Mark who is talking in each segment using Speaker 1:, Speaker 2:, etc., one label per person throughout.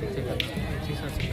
Speaker 1: ਕਿੱਥੇ ਕਰ ਕਿੱਥੇ ਸਾਥੀ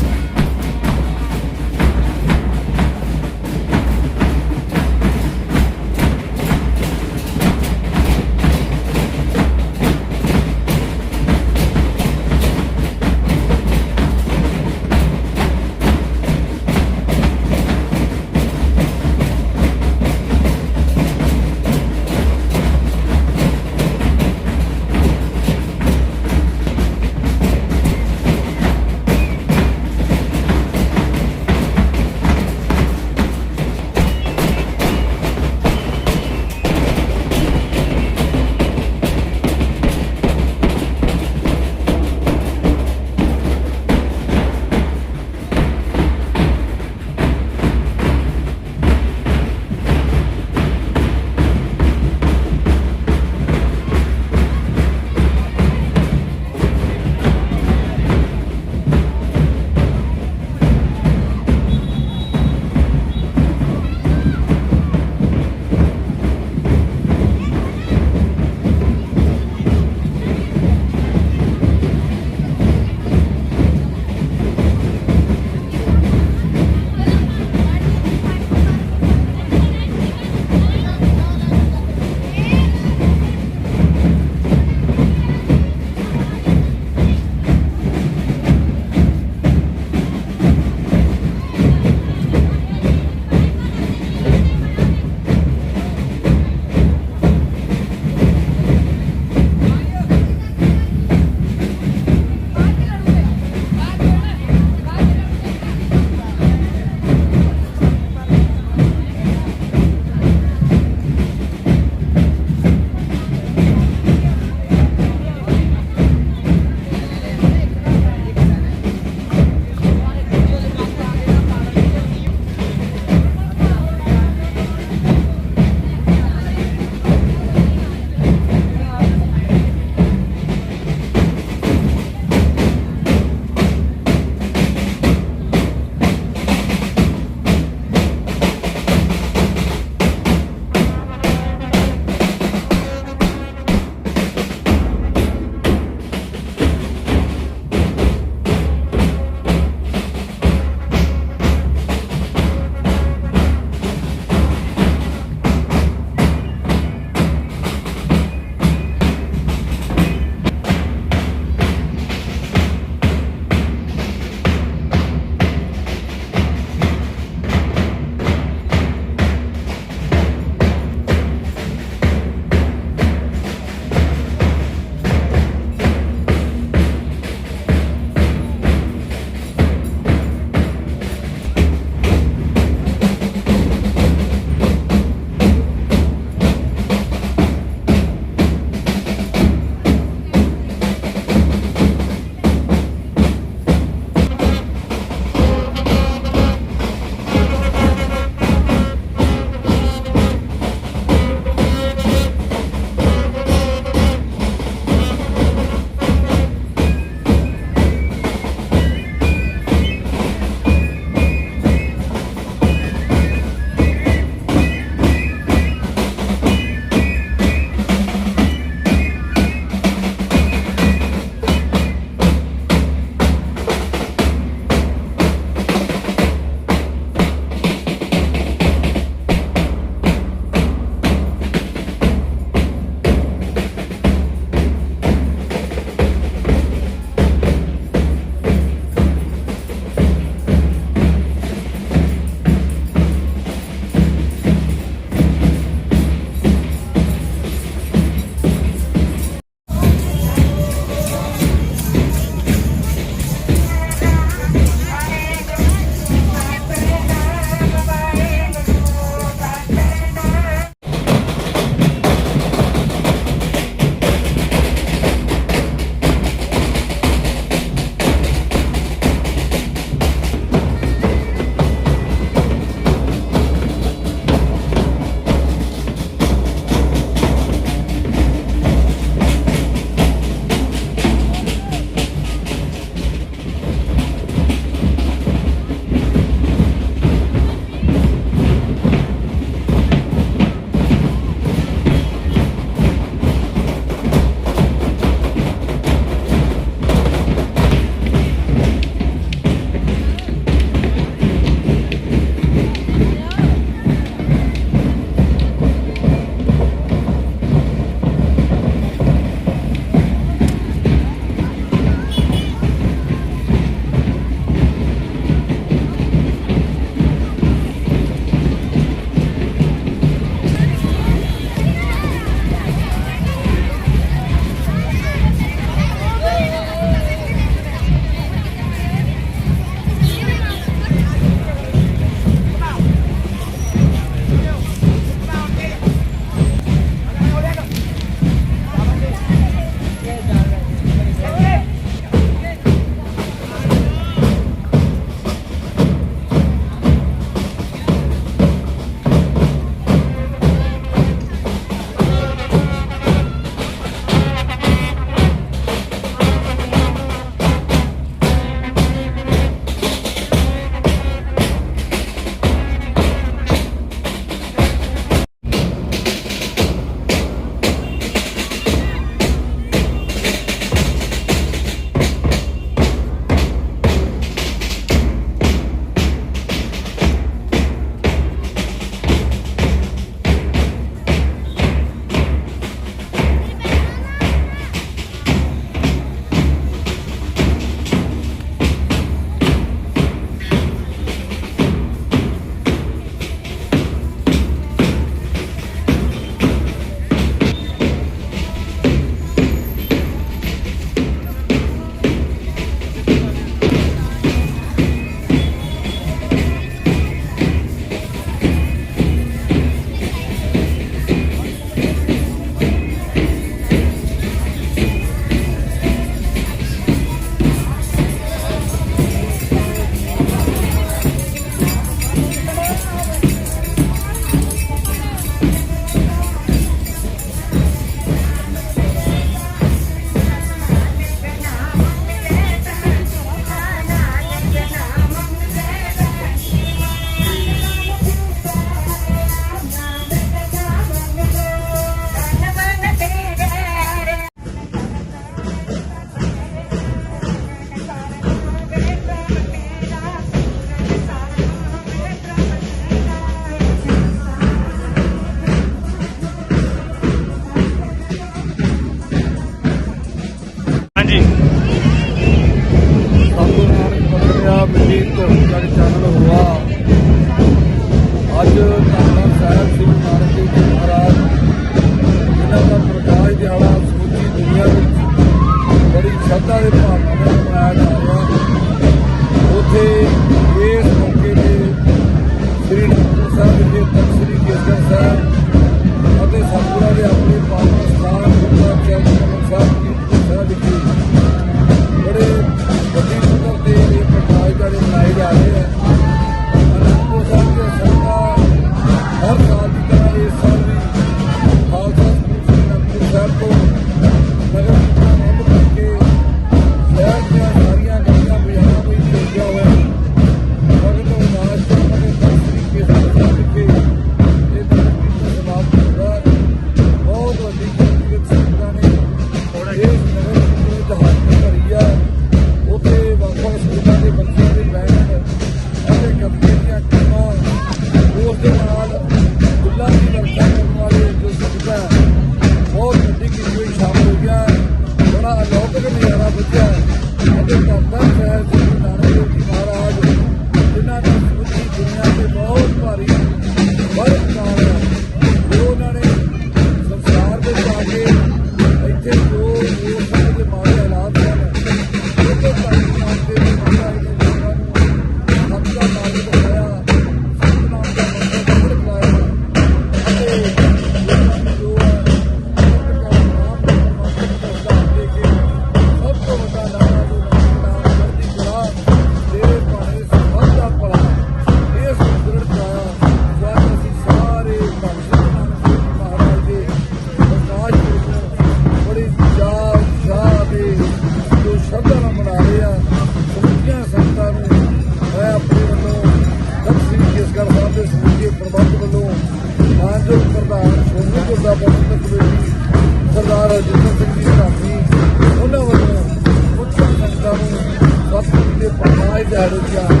Speaker 1: ಆರೋಗ್ಯ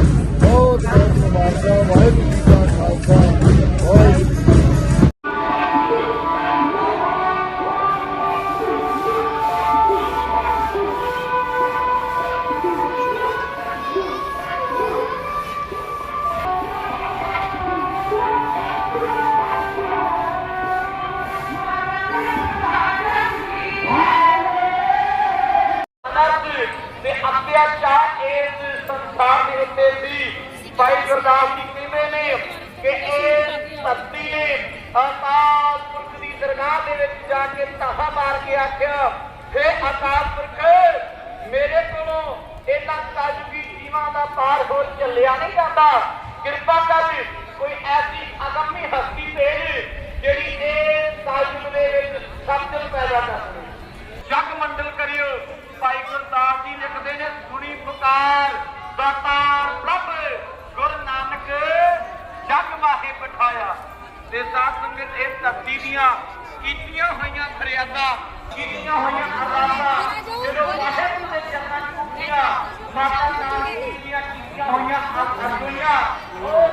Speaker 1: ਕੇ ਆਖਿਆ, ਹੇ
Speaker 2: ਅਕਾਲ ਪੁਰਖ, ਮੇਰੇ ਕੋਲੋਂ ਇਹਨਾਂ ਕਲਯੁਗੀ ਜੀਵਾਂ ਦਾ ਪਾਰ ਹੋਰ ਚੱਲਿਆ ਨਹੀਂ ਜਾਂਦਾ। ਕਿਰਪਾ ਕਰ ਕੋਈ ਐਸੀ ਅਗੰਮੀ ਹਸਤੀ ਭੇਜ, ਜਿਹੜੀ ਇਹ ਕਲਯੁਗ ਦੇ ਵਿੱਚ ਸਬਦਲ ਪੈਦਾ ਕਰ ਸਕੇ। ਜਗ ਮੰਡਲ ਕਰਿਓ, ਭਾਈ ਗੁਰਦਾਸ ਜੀ ਲਿਖਦੇ ਨੇ, ਸੁਣੀ ਪੁਕਾਰ, ਦਾਤਾਰ ਪ੍ਰਭ, ਗੁਰ ਨਾਨਕ ਜਗ ਮਾਹੇ ਬਿਠਾਇਆ। ਤੇ ਸਾਧ ਸੰਗਤ ਇਹ ਧਰਤੀ ਦੀਆਂ ਕੀਤੀਆਂ ਹੋਈਆਂ ਫਰਿਆਦਾਂ
Speaker 3: Oh,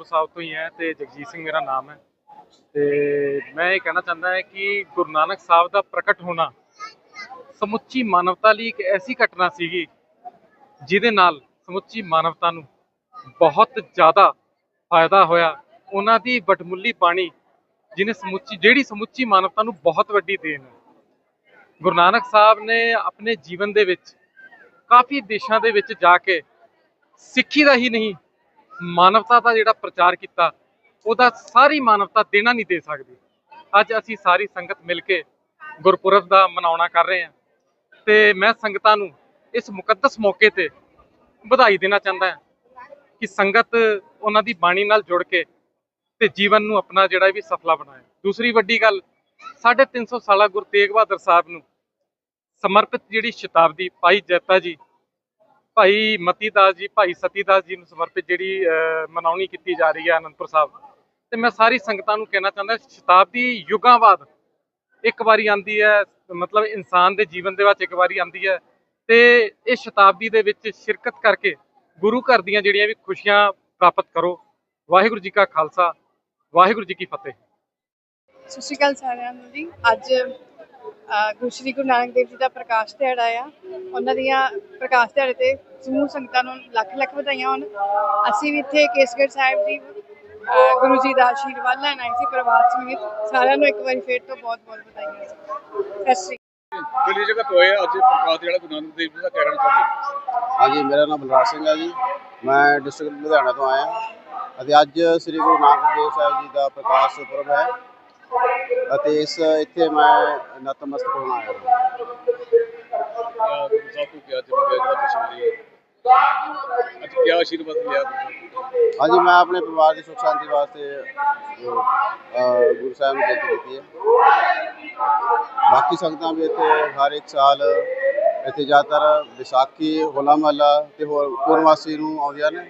Speaker 3: ਅਨੰਦਪੁਰ ਸਾਹਿਬ ਤੋਂ ਹੀ ਹੈ ਤੇ ਜਗਜੀਤ ਸਿੰਘ ਮੇਰਾ ਨਾਮ ਹੈ। ਤੇ ਮੈਂ ਇਹ ਕਹਿਣਾ ਚਾਹੁੰਦਾ ਹਾਂ ਕਿ ਗੁਰੂ ਨਾਨਕ ਸਾਹਿਬ ਦਾ ਪ੍ਰਗਟ ਹੋਣਾ ਸਮੁੱਚੀ ਮਾਨਵਤਾ ਲਈ ਇੱਕ ਐਸੀ ਘਟਨਾ ਸੀਗੀ ਜਿਹਦੇ ਨਾਲ ਸਮੁੱਚੀ ਮਾਨਵਤਾ ਨੂੰ ਬਹੁਤ ਜ਼ਿਆਦਾ ਫਾਇਦਾ ਹੋਇਆ। ਉਹਨਾਂ ਦੀ ਵਟਮੁੱਲੀ ਬਾਣੀ ਜਿਹਨੇ ਸਮੁੱਚੀ ਜਿਹੜੀ ਸਮੁੱਚੀ ਮਾਨਵਤਾ ਨੂੰ ਬਹੁਤ ਵੱਡੀ ਦੇਣ ਹੈ। ਗੁਰੂ ਨਾਨਕ ਸਾਹਿਬ ਨੇ ਆਪਣੇ ਜੀਵਨ ਦੇ ਵਿੱਚ ਕਾਫੀ ਦੇਸ਼ਾਂ ਦੇ ਵਿੱਚ ਜਾ ਕੇ ਸਿੱਖੀ ਦਾ ਹੀ ਨਹੀਂ ਮਾਨਵਤਾ ਦਾ ਜਿਹੜਾ ਪ੍ਰਚਾਰ ਕੀਤਾ, ਉਹਦਾ ਸਾਰੀ ਮਾਨਵਤਾ ਦੇਣਾ ਨਹੀਂ ਦੇ ਸਕਦੀ। ਅੱਜ ਅਸੀਂ ਸਾਰੀ ਸੰਗਤ ਮਿਲ ਕੇ ਗੁਰਪੁਰਬ ਦਾ ਮਨਾਉਣਾ ਕਰ ਰਹੇ ਹਾਂ ਤੇ ਮੈਂ ਸੰਗਤਾਂ ਨੂੰ ਇਸ ਮੁਕੱਦਸ ਮੌਕੇ ਤੇ ਵਧਾਈ ਦੇਣਾ ਚਾਹੁੰਦਾ ਹਾਂ ਕਿ ਸੰਗਤ ਉਹਨਾਂ ਦੀ ਬਾਣੀ ਨਾਲ ਜੁੜ ਕੇ ਤੇ ਜੀਵਨ ਨੂੰ ਆਪਣਾ ਜਿਹੜਾ ਵੀ ਸਫਲਾ ਬਣਾਏ। ਦੂਸਰੀ ਵੱਡੀ ਗੱਲ 350 ਸਾਲਾ ਗੁਰੂ ਤੇਗ ਬਹਾਦਰ ਸਾਹਿਬ ਨੂੰ ਸਮਰਪਿਤ ਜਿਹੜੀ ਸ਼ਤਾਬਦੀ ਪਾਈ ਜੈਤਾ ਜੀ ਭਾਈ ਮਤੀ ਦਾਸ ਜੀ, ਭਾਈ ਸਤੀ ਦਾਸ ਜੀ ਨੂੰ ਸਮਰਪਿਤ ਜਿਹੜੀ ਮਨਾਉਣੀ ਕੀਤੀ ਜਾ ਰਹੀ ਹੈ ਅਨੰਦਪੁਰ ਸਾਹਿਬ। ਤੇ ਮੈਂ ਸਾਰੀ ਸੰਗਤਾਂ ਨੂੰ ਕਹਿਣਾ ਚਾਹੁੰਦਾ, ਸ਼ਤਾਬਦੀ ਯੁੱਗਾਂ ਬਾਅਦ ਇੱਕ ਵਾਰੀ ਆਂਦੀ ਹੈ, ਮਤਲਬ ਇਨਸਾਨ ਦੇ ਜੀਵਨ ਦੇ ਵਿੱਚ ਇੱਕ ਵਾਰੀ ਆਂਦੀ ਹੈ। ਤੇ ਇਹ ਸ਼ਤਾਬਦੀ ਦੇ ਵਿੱਚ ਸ਼ਿਰਕਤ ਕਰਕੇ ਗੁਰੂ ਘਰ ਦੀਆਂ ਜਿਹੜੀਆਂ ਵੀ ਖੁਸ਼ੀਆਂ ਪ੍ਰਾਪਤ ਕਰੋ। ਵਾਹਿਗੁਰੂ ਜੀ ਕਾ ਖਾਲਸਾ, ਵਾਹਿਗੁਰੂ ਜੀ ਕੀ ਫਤਿਹ।
Speaker 4: ਸਤਿ ਸ਼੍ਰੀ ਅਕਾਲ ਸਾਰਿਆਂ ਨੂੰ ਜੀ। ਅੱਜ ਗੁਰੂ ਸ਼੍ਰੀ ਗੁਰੂ ਨਾਨਕ ਦੇਵ ਜੀ ਦਾ ਪ੍ਰਕਾਸ਼ ਦਿਹਾੜਾ ਆ। ਉਹਨਾਂ ਦੀਆਂ ਪ੍ਰਕਾਸ਼ ਦਿਹਾੜੇ ਤੇ ਸਮੂਹ ਸੰਗਤਾਂ ਨੂੰ ਲੱਖ ਲੱਖ ਵਧਾਈਆਂ ਹੋਣ। ਅਸੀਂ ਵੀ ਇੱਥੇ ਕੇਸਗੜ੍ਹ ਸਾਹਿਬ ਜੀ ਗੁਰੂ ਜੀ ਦਾ ਆਸ਼ੀਰਵਾਦ ਲੈਣ ਆਏ ਸੀ ਪਰਿਵਾਰ ਸਮੇਤ। ਸਾਰਿਆਂ ਨੂੰ ਇੱਕ ਵਾਰੀ ਫੇਰ ਤੋਂ ਬਹੁਤ ਬਹੁਤ ਵਧਾਈਆਂ ਸਤਿ ਸ਼੍ਰੀ ਅਕਾਲ।
Speaker 5: ਕਿਹੜੀ ਜਗ੍ਹਾ ਤੋਂ ਆਏ? ਅੱਜ ਪ੍ਰਕਾਸ਼ ਜਿਹੜਾ ਗੁਰੂ ਨਾਨਕ ਦੇਵ ਜੀ ਦਾ ਕਹਿਣਾ ਚਾਹੁੰਦੇ
Speaker 6: ਹਾਂਜੀ ਮੇਰਾ ਨਾਮ ਬਲਰਾਜ ਸਿੰਘ ਹੈ ਜੀ। ਮੈਂ ਡਿਸਟ੍ਰਿਕਟ ਲੁਧਿਆਣਾ ਤੋਂ ਆਇਆ। ਅਤੇ ਅੱਜ ਸ੍ਰੀ ਗੁਰੂ ਨਾਨਕ ਦੇਵ ਸਾਹਿਬ ਜੀ ਦਾ ਪ੍ਰਕਾਸ਼ ਪੁਰਬ ਹੈ। ਅਤੇ ਇਸ ਇੱਥੇ ਮੈਂ ਨਤਮਸਤਕ ਹੋਣ ਆਇਆ ਹਾਂ।
Speaker 5: ਤੋਂ ਕਿਹਾ ਜਨਮ ਦਿਨ ਜਿਹੜਾ ਜਸ਼ਨ ਲਈ ਅੱਜ ਕੀ ਆਸ਼ੀਰਵਾਦ ਲਿਆ ਤੁਸੀਂ?
Speaker 6: ਹਾਂਜੀ ਮੈਂ ਆਪਣੇ ਪਰਿਵਾਰ ਦੀ ਸੁਖ ਸ਼ਾਂਤੀ ਵਾਸਤੇ ਅਹ, ਗੁਰੂ ਸਾਹਿਬ ਨੂੰ ਬੇਨਤੀ ਕੀਤੀ ਹੈ। ਬਾਕੀ ਸੰਗਤਾਂ ਵੀ ਇੱਥੇ ਹਰ ਇੱਕ ਸਾਲ ਇੱਥੇ ਜ਼ਿਆਦਾਤਰ ਵਿਸਾਖੀ ਹੋਲਾ ਮਹੱਲਾ ਤੇ ਹੋਰ ਪੂਰਨਮਾਸੀ ਨੂੰ ਆਉਂਦੀਆਂ ਨੇ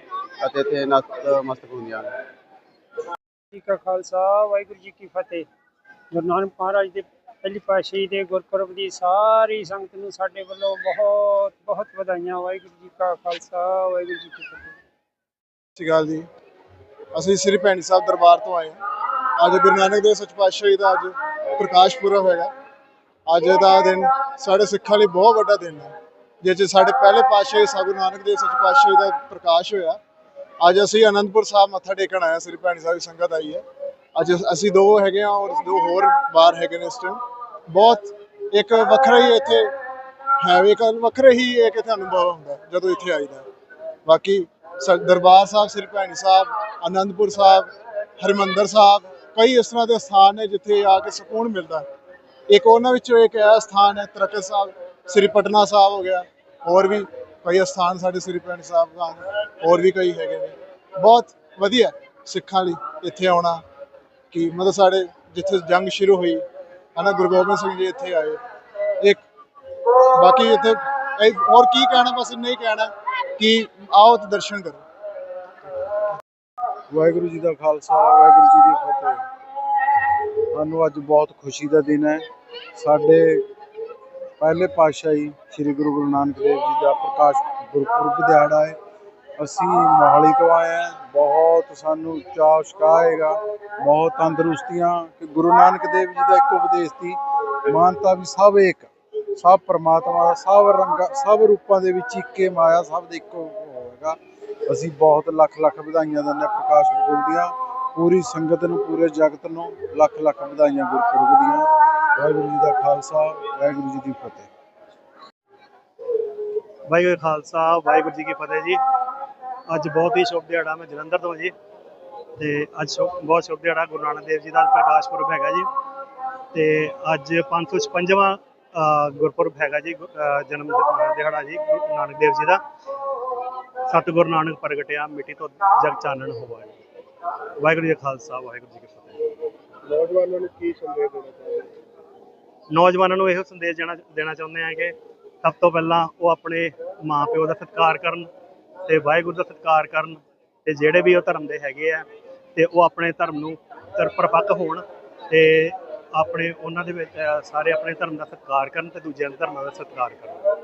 Speaker 6: ਅਤੇ ਇੱਥੇ ਨਤਮਸਤਕ ਹੁੰਦੀਆਂ ਨੇ।
Speaker 7: ਜੀ ਕਾ ਖਾਲਸਾ, ਵਾਹਿਗੁਰੂ ਜੀ ਕੀ ਫਤਿਹ। ਗੁਰੂ ਨਾਨਕ ਮਹਾਰਾਜ ਦੇ ਪਹਿਲੀ ਪਾਤਸ਼ਾਹੀ ਦੇ ਗੁਰਪੁਰਬ ਦੀ ਸਾਰੀ ਸੰਗਤ ਨੂੰ ਸਾਡੇ ਵੱਲੋਂ ਬਹੁਤ ਬਹੁਤ ਵਧਾਈਆਂ। ਵਾਹਿਗੁਰੂ ਜੀ ਕਾ ਖਾਲਸਾ, ਵਾਹਿਗੁਰੂ ਜੀ ਕੀ ਫਤਿਹ।
Speaker 8: ਸਤਿ ਸ਼੍ਰੀ ਅਕਾਲ ਜੀ। ਅਸੀਂ ਸ੍ਰੀ ਭੈਣੀ ਸਾਹਿਬ ਦਰਬਾਰ ਤੋਂ ਆਏ ਹਾਂ। ਅੱਜ ਗੁਰੂ ਨਾਨਕ ਦੇਵ ਸੱਚ ਪਾਤਸ਼ਾਹੀ ਦਾ ਅੱਜ ਪ੍ਰਕਾਸ਼ ਪੁਰਬ ਹੈਗਾ। ਅੱਜ ਦਾ ਦਿਨ ਸਾਡੇ ਸਿੱਖਾਂ ਲਈ ਬਹੁਤ ਵੱਡਾ ਦਿਨ ਹੈ। ਜਿਸ 'ਚ ਸਾਡੇ ਪਹਿਲੇ ਪਾਤਸ਼ਾਹੀ ਸਾਹਿਬ ਗੁਰੂ ਨਾਨਕ ਦੇਵ ਸੱਚ ਪਾਤਸ਼ਾਹੀ ਦਾ ਪ੍ਰਕਾਸ਼ ਹੋਇਆ। ਅੱਜ ਅਸੀਂ ਅਨੰਦਪੁਰ ਸਾਹਿਬ ਮੱਥਾ ਟੇਕਣ ਆਏ ਹਾਂ, ਸ੍ਰੀ ਭੈਣੀ ਸਾਹਿਬ ਦੀ ਸੰਗਤ ਆਈ ਹੈ। ਅੱਜ ਅਸੀਂ ਦੋ ਹੈਗੇ ਆ ਔਰ ਦੋ ਹੋਰ ਬਾਹਰ ਹੈਗੇ ਨੇ ਇਸ ਟਾਈਮ ਬਹੁਤ ਇੱਕ ਵੱਖਰਾ ਹੀ ਇੱਥੇ ਹੈ ਇੱਕ ਵੱਖਰਾ ਹੀ ਇੱਕ ਇੱਥੇ ਅਨੁਭਵ ਹੁੰਦਾ ਜਦੋਂ ਇੱਥੇ ਆਈਦਾ ਹੈ। ਬਾਕੀ ਸ- ਦਰਬਾਰ ਸਾਹਿਬ, ਸ੍ਰੀ ਭੈਣੀ ਸਾਹਿਬ, ਅਨੰਦਪੁਰ ਸਾਹਿਬ, ਹਰਿਮੰਦਰ ਸਾਹਿਬ, ਕਈ ਇਸ ਤਰ੍ਹਾਂ ਦੇ ਸਥਾਨ ਨੇ ਜਿੱਥੇ ਆ ਕੇ ਸਕੂਨ ਮਿਲਦਾ ਇੱਕ ਉਹਨਾਂ ਵਿੱਚੋਂ ਇੱਕ ਇਹ ਸਥਾਨ ਹੈ ਤਰਕਤ ਸਾਹਿਬ, ਸ੍ਰੀ ਪਟਨਾ ਸਾਹਿਬ ਹੋ ਗਿਆ। ਹੋਰ ਵੀ ਕਈ ਸਥਾਨ ਸਾਡੇ ਸ੍ਰੀ ਭੈਣੀ ਸਾਹਿਬ ਦਾ ਹੋਰ ਵੀ ਕਈ ਹੈਗੇ ਨੇ। ਬਹੁਤ ਵਧੀਆ ਸਿੱਖਾਂ ਲਈ ਇੱਥੇ ਆਉਣਾ ਕਿ ਮਤਲਬ ਸਾਡੇ ਜਿੱਥੇ ਜੰਗ ਸ਼ੁਰੂ ਹੋਈ, ਹਨਾ, ਗੁਰੂ ਗੋਬਿੰਦ ਸਿੰਘ ਜੀ ਇੱਥੇ ਆਏ। ਇੱਕ ਬਾਕੀ ਇੱਥੇ ਹੋਰ ਕੀ ਕਹਿਣਾ, ਬਸ ਇੰਨਾ ਹੀ ਕਹਿਣਾ ਕਿ ਆਓ ਤੇ ਦਰਸ਼ਨ ਕਰੋ।
Speaker 9: ਵਾਹਿਗੁਰੂ ਜੀ ਦਾ ਖਾਲਸਾ, ਵਾਹਿਗੁਰੂ ਜੀ ਦੀ ਫਤਿਹ। ਸਾਨੂੰ ਅੱਜ ਬਹੁਤ ਖੁਸ਼ੀ ਦਾ ਦਿਨ ਹੈ। ਸਾਡੇ ਪਹਿਲੇ ਪਾਤਸ਼ਾਹੀ ਸ੍ਰੀ ਗੁਰੂ ਗੁਰੂ ਨਾਨਕ ਦੇਵ ਜੀ ਦਾ ਪ੍ਰਕਾਸ਼ ਗੁਰਪੁਰਬ ਦਿਹਾੜਾ ਹੈ। ਅਸੀਂ ਮੋਹਾਲੀ ਤੋਂ ਆਏ ਹਾਂ। ਬਹੁਤ ਸਾਨੂੰ ਚਾਅ ਉਸ਼ਕਾਏਗਾ ਬਹੁਤ ਤੰਦਰੁਸਤੀਆਂ। ਕਿ ਗੁਰੂ ਨਾਨਕ ਦੇਵ ਜੀ ਦਾ ਇੱਕ ਉਪਦੇਸ਼ ਸੀ, ਮਾਨਤਾ ਵੀ ਸਭ ਇੱਕ ਸਭ ਪਰਮਾਤਮਾ ਦਾ, ਸਭ ਰੰਗਾਂ, ਸਭ ਰੂਪਾਂ ਦੇ ਵਿੱਚ ਇੱਕੇ ਮਾਇਆ, ਸਭ ਦੇ ਇੱਕੋ ਹੋਵੇਗਾ ਅਸੀਂ ਬਹੁਤ ਲੱਖ ਲੱਖ ਵਧਾਈਆਂ ਦਿੰਦੇ ਹਾਂ ਪ੍ਰਕਾਸ਼ ਗੁਰੂ ਦੀਆਂ। ਪੂਰੀ ਸੰਗਤ ਨੂੰ, ਪੂਰੇ ਜਗਤ ਨੂੰ ਲੱਖ ਲੱਖ ਵਧਾਈਆਂ ਗੁਰਪੁਰਬ ਦੀਆਂ। ਵਾਹਿਗੁਰੂ ਜੀ ਦਾ ਖਾਲਸਾ ਵਾਹਿਗੁਰੂ ਜੀ ਦੀ ਫਤਿਹ।
Speaker 7: ਵਾਹਿਗੁਰੂ ਖਾਲਸਾ ਵਾਹਿਗੁਰੂ ਜੀ ਕੀ ਫਤਿਹ ਜੀ। ਅੱਜ ਬਹੁਤ ਹੀ ਸ਼ੁਭ ਦਿਹਾੜਾ ਮੈਂ ਜਲੰਧਰ ਤੋਂ ਜੀ। ਤੇ ਅੱਜ ਬਹੁਤ ਸ਼ੁਭ ਦਿਹਾੜਾ ਗੁਰੂ ਨਾਨਕ ਦੇਵ ਜੀ ਦਾ ਪ੍ਰਕਾਸ਼ ਪੁਰਬ ਹੈਗਾ ਜੀ। ਤੇ ਅੱਜ 556ਵਾਂ ਅ, ਗੁਰਪੁਰਬ ਹੈਗਾ ਜੀ ਜਨਮ ਦਿਹਾੜਾ ਜੀ ਗੁਰੂ ਨਾਨਕ ਦੇਵ ਜੀ ਦਾ। ਸਤਿਗੁਰ ਨਾਨਕ ਪ੍ਰਗਟਿਆ ਮਿੱਟੀ ਤੋਂ ਜਗ ਚਾਨਣ ਹੋਵਾ ਜੀ। ਵਾਹਿਗੁਰੂ ਜੀ ਖਾਲਸਾ ਵਾਹਿਗੁਰੂ ਜੀ ਕੀ ਫਤਿਹ।
Speaker 8: ਨੌਜਵਾਨਾਂ ਨੂੰ ਕੀ ਸੰਦੇਸ਼ ਦੇਣਾ ਚਾਹੁੰਦੇ
Speaker 7: ਨੌਜਵਾਨਾਂ ਨੂੰ ਇਹੋ ਸੰਦੇਸ਼ ਦੇਣਾ ਦੇਣਾ ਚਾਹੁੰਦੇ ਹਾਂ ਕਿ ਸਭ ਤੋਂ ਪਹਿਲਾਂ ਉਹ ਆਪਣੇ ਮਾਪਿਓ ਦਾ ਸਤਿਕਾਰ ਕਰਨ ਤੇ ਵਾਹਿਗੁਰੂ ਦਾ ਸਤਿਕਾਰ ਕਰਨ ਤੇ ਜਿਹੜੇ ਵੀ ਉਹ ਧਰਮ ਦੇ ਹੈਗੇ ਆ ਤੇ ਉਹ ਆਪਣੇ ਧਰਮ ਨੂੰ ਤਰ ਪਰਪੱਕ ਹੋਣ ਤੇ ਆਪਣੇ ਉਹਨਾਂ ਦੇ ਵਿੱਚ ਸਾਰੇ ਆਪਣੇ ਧਰਮ ਦਾ ਸਤਿਕਾਰ ਕਰਨ ਤੇ ਦੂਜਿਆਂ ਦੇ ਧਰਮਾਂ ਦਾ ਸਤਿਕਾਰ ਕਰਨ।